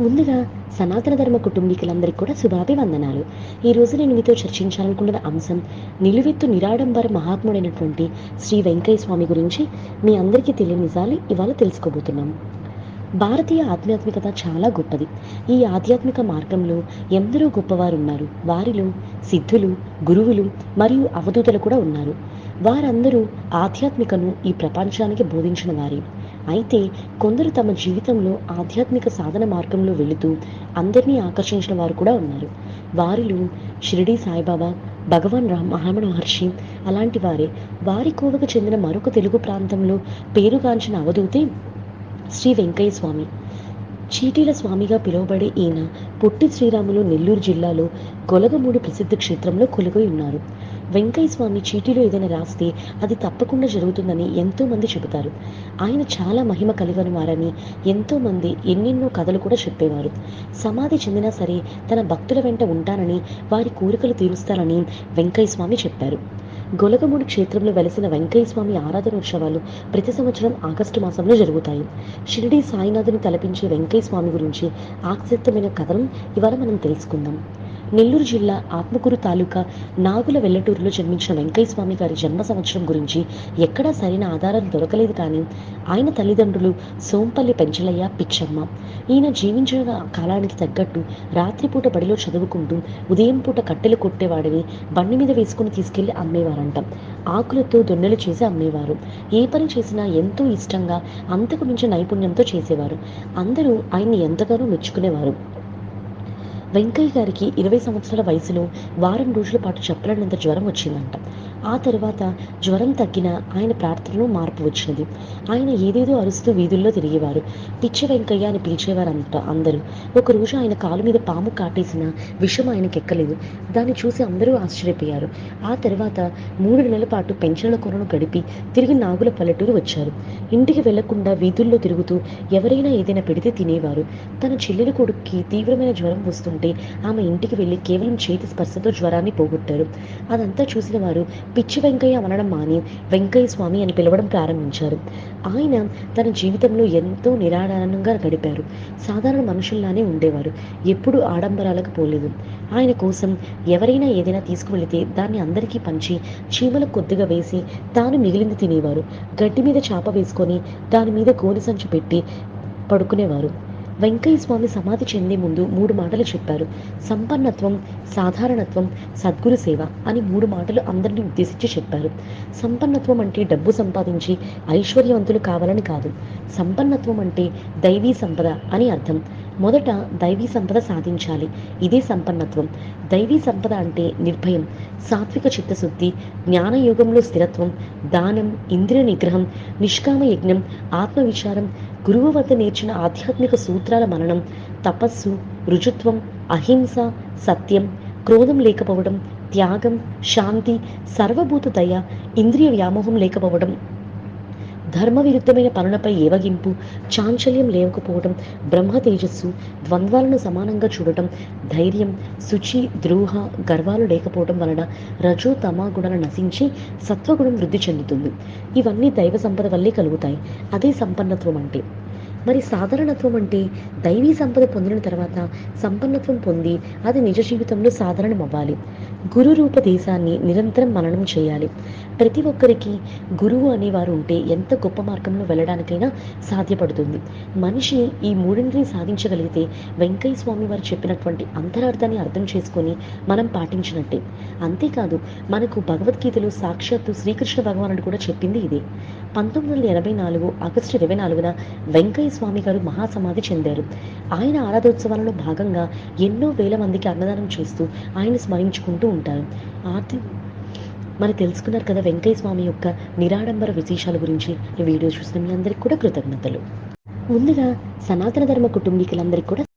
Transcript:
ముందుగా సనాతన ధర్మ కుటుంబీకులందరికీ కూడా శుభాభివందనాలు. ఈ నేను మీతో చర్చించాలనుకుంటున్న అంశం నిలువెత్తు నిరాడంబర మహాత్ముడైనటువంటి శ్రీ వెంకయ్య స్వామి గురించి మీ అందరికీ తెలియని నిజాలు ఇవాళ తెలుసుకోబోతున్నాం. భారతీయ ఆధ్యాత్మికత చాలా గొప్పది. ఈ ఆధ్యాత్మిక మార్గంలో ఎందరో గొప్పవారు ఉన్నారు వారిలో సిద్ధులు గురువులు మరియు అవధూతలు కూడా ఉన్నారు. వారందరూ ఆధ్యాత్మికను ఈ ప్రపంచానికి బోధించిన వారే. అయితే కొందరు తమ జీవితంలో ఆధ్యాత్మిక సాధన మార్గంలో వెళుతూ అందరినీ ఆకర్షించిన వారు కూడా ఉన్నారు. వారిలో షిరిడి సాయిబాబా భగవాన్ రామ్ మహామణ మహర్షి అలాంటి వారే. వారి కోవకు చెందిన మరొక తెలుగు ప్రాంతంలో పేరుగాంచిన అవధూతే శ్రీ వెంకయ్య స్వామి. చీటీల స్వామిగా పిలువబడే ఈయన పొట్టి శ్రీరాములు నెల్లూరు జిల్లాలో గొలగమూడి ప్రసిద్ధ క్షేత్రంలో కొలుగై ఉన్నారు. వెంకయ్య స్వామి చీటీలో ఏదైనా రాస్తే అది తప్పకుండా జరుగుతుందని ఎంతో మంది చెబుతారు. ఆయన చాలా మహిమ కలిగిన వారని ఎంతోమంది ఎన్నెన్నో కథలు కూడా చెప్పేవారు. సమాధి చెందినా సరే తన భక్తుల వెంట ఉంటానని వారి కోరికలు తీరుస్తానని వెంకయ్య స్వామి చెప్పారు. గొలగమూడి క్షేత్రంలో వెలసిన వెంకయ్య స్వామి ఆరాధనోత్సవాలు ప్రతి సంవత్సరం ఆగస్టు మాసంలో జరుగుతాయి. షిరిడి సాయినాథుని తలపించే వెంకయ్య స్వామి గురించి ఆసక్తమైన కథనం ఇవాళ మనం తెలుసుకుందాం. నెల్లూరు జిల్లా ఆత్మకూరు తాలూకా నాగుల వెల్లటూరులో జన్మించిన వెంకయ్య స్వామి గారి జన్మ సంవత్సరం గురించి ఎక్కడా సరైన ఆధారాలు దొరకలేదు కానీ ఆయన తల్లిదండ్రులు సోంపల్లి పెంచలయ్య పిచ్చమ్మ. ఈయన జీవించిన కాలానికి తగ్గట్టు రాత్రిపూట బడిలో చదువుకుంటూ ఉదయం పూట కట్టెలు కొట్టేవాడిని బండి మీద వేసుకుని తీసుకెళ్ళి అమ్మేవారంట. ఆకులతో దొన్నెలు చేసి అమ్మేవారు. ఏ పని చేసినా ఎంతో ఇష్టంగా అంతకు మించి నైపుణ్యంతో చేసేవారు. అందరూ ఆయన్ని ఎంతగానో మెచ్చుకునేవారు. వెంకయ్య గారికి ఇరవై సంవత్సరాల వయసులో వారం రోజుల పాటు చెప్పలేనంత జ్వరం వచ్చిందంట. ఆ తర్వాత జ్వరం తగ్గిన ఆయన ప్రార్థనలో మార్పు వచ్చినది ఆయన ఏదేదో అరుస్తూ వీధుల్లో తిరిగేవారు. పిచ్చి వెంకయ్య అని పిలిచేవారంట అందరూ. ఒకరోజు ఆయన కాలు మీద పాము కాటేసిన విషం ఆయనకి ఎక్కలేదు దాన్ని చూసి అందరూ ఆశ్చర్యపోయారు. ఆ తర్వాత మూడు నెలల పాటు పెన్షన్ల కొరను గడిపి తిరిగి నాగుల పల్లెటూరు వచ్చారు. ఇంటికి వెళ్ళకుండా వీధుల్లో తిరుగుతూ ఎవరైనా ఏదైనా పెడితే తినేవారు. తన చెల్లెలి కొడుక్కి తీవ్రమైన జ్వరం వస్తుంది వస్తుంటే ఆమె ఇంటికి వెళ్ళి కేవలం చేతి స్పర్శతో జ్వరాన్ని పోగొట్టారు అదంతా చూసిన వారు పిచ్చి వెంకయ్య అనడం మాని వెంకయ్య స్వామి అని పిలవడం ప్రారంభించారు. ఆయన తన జీవితంలో ఎంతో నిరాడంగా గడిపారు. సాధారణ మనుషుల్లానే ఉండేవారు. ఎప్పుడూ ఆడంబరాలకు పోలేదు. ఆయన కోసం ఎవరైనా ఏదైనా తీసుకువెళితే దాన్ని అందరికీ పంచి చీమలకు కొద్దిగా వేసి తాను మిగిలింది తినేవారు. గడ్డి మీద చాప వేసుకొని దాని మీద గోని సంచి పెట్టి పడుకునేవారు. వెంకయ్య స్వామి సమాధి చెందే ముందు మూడు మాటలు చెప్పారు. సంపన్నత్వం సాధారణత్వం సద్గురు సేవ అని మూడు మాటలు అందరినీ ఉద్దేశించి చెప్పారు. సంపన్నత్వం అంటే డబ్బు సంపాదించి ఐశ్వర్యవంతులు కావాలని కాదు. సంపన్నత్వం అంటే దైవీ సంపద అని అర్థం. మొదట దైవీ సంపద సాధించాలి. ఇదే సంపన్నత్వం. దైవీ సంపద అంటే నిర్భయం సాత్విక చిత్తశుద్ధి జ్ఞానయోగంలో స్థిరత్వం దానం ఇంద్రియ నిగ్రహం నిష్కామ యజ్ఞం ఆత్మవిచారం గురువు వద్ద నేర్చిన ఆధ్యాత్మిక సూత్రాల మననం తపస్సు రుజుత్వం అహింస సత్యం క్రోధం లేకపోవడం త్యాగం శాంతి సర్వభూత దయ ఇంద్రియ వ్యామోహం లేకపోవడం. ధర్మ విరుద్ధమైన పనులపై ఏవగింపు చాంచల్యం లేవకపోవడం బ్రహ్మ తేజస్సు ద్వంద్వాలను సమానంగా చూడటం ధైర్యం శుచి ద్రోహ గర్వాలు లేకపోవడం వలన రజో తమా గుణాలు నశించి సత్వగుణం వృద్ధి చెందుతుంది. ఇవన్నీ దైవ సంపద వల్లే కలుగుతాయి. అదే సంపన్నత్వం అంటే. మరి సాధారణత్వం అంటే దైవీ సంపద పొందిన తర్వాత సంపన్నత్వం పొంది అది నిజ జీవితంలో సాధారణం అవ్వాలి గురు రూపదేశాన్ని నిరంతరం మననం చేయాలి. ప్రతి ఒక్కరికి గురువు అనేవారు ఉంటే ఎంత గొప్ప మార్గంలో వెళ్ళడానికైనా సాధ్యపడుతుంది. మనిషి ఈ మూడింటిని సాధించగలిగితే వెంకయ్య స్వామి వారు చెప్పినటువంటి అంతరార్థాన్ని అర్థం చేసుకొని మనం పాటించినట్టే. అంతేకాదు మనకు భగవద్గీతలో సాక్షాత్తు శ్రీకృష్ణ భగవానుడు కూడా చెప్పింది ఇదే. పంతొమ్మిది వందల ఎనభై నాలుగు ఆగస్టు ఇరవై నాలుగున వెంకయ్య స్వామి గారు మహాసమాధి చెందారు. ఆయన ఆరాధోత్సవాలలో భాగంగా ఎన్నో వేల మందికి అన్నదానం చేస్తూ ఆయన స్మరించుకుంటూ ఉంటారు. ఆర్థిక మరి తెలుసుకున్నారు కదా వెంకయ్య స్వామి యొక్క నిరాడంబర విశేషాల గురించి. ఈ వీడియో చూసిన మీ అందరికి కూడా కృతజ్ఞతలు. ముందుగా సనాతన ధర్మ కుటుంబీకులందరికీ కూడా